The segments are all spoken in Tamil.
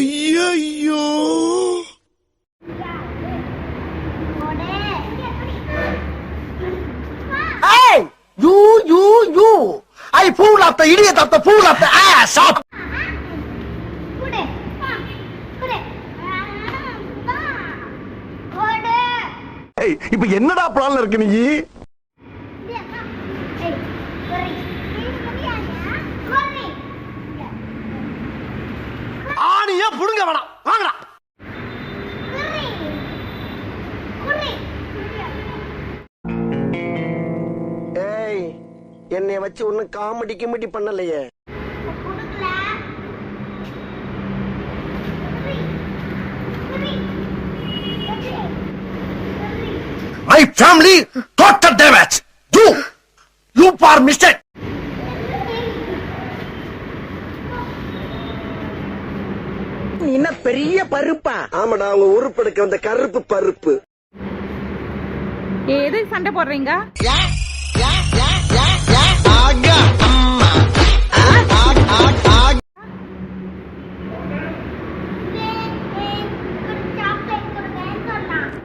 ஐயோ fool of the idiot of the fool of the ass up! ஏய் இப்ப என்னடா பிளான்ல இருக்கு நீ புடுங்க வேணாம் வாங்கடா ஏய் என்னை வச்சு ஒன்னும் காமெடி கிமெடி பண்ணலையே My family, total damage! You! You for mistake! நீ என்ன பெரிய பருப்பா. ஆமாடா அவங்க உருப்பெடுக்க வந்த கருப்பு பருப்பு. எதுக்கு சண்டை போடுறீங்க?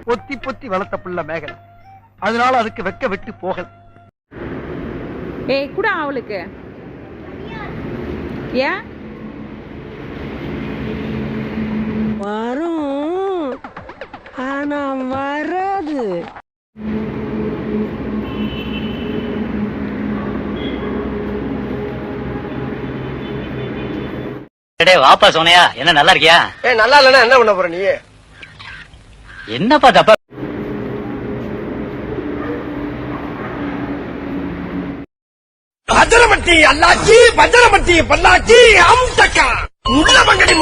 பொத்தி பொத்தி வளர்த்த புள்ள மேகலை. அதனால அதுக்கு வெக்க விட்டு போகல. ஏய் கூட அவளுக்கு. ஏன்? ஆனா வராது. டேய் வாப்பா சோனையா என்ன நல்லா இருக்கியா? ஏய் நல்லா இல்லைன்னா என்ன பண்ண போற நீ? என்னப்பா தப்பா பஜரமட்டி அல்லாச்சி பஜரமட்டி பல்லாச்சி அம்டக்கா உள்ள மங்கடி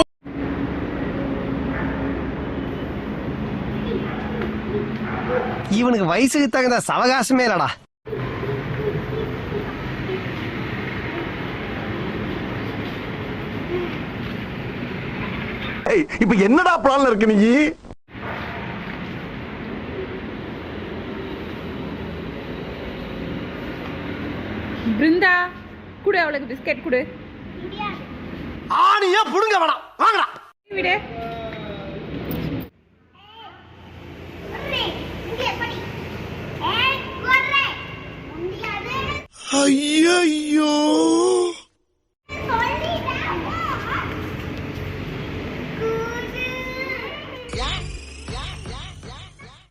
இவனுக்கு வயசுக்கு தகுந்த சவகாசமே இல்லடா. இப்ப என்னடா பிளான்ல இருக்கு நீ? பிருந்தா குடு அவளுக்கு பிஸ்கெட் குடு. ஆணிய புடுங்க வேணாம். வாங்கடா. விடு. 哎呀，哟。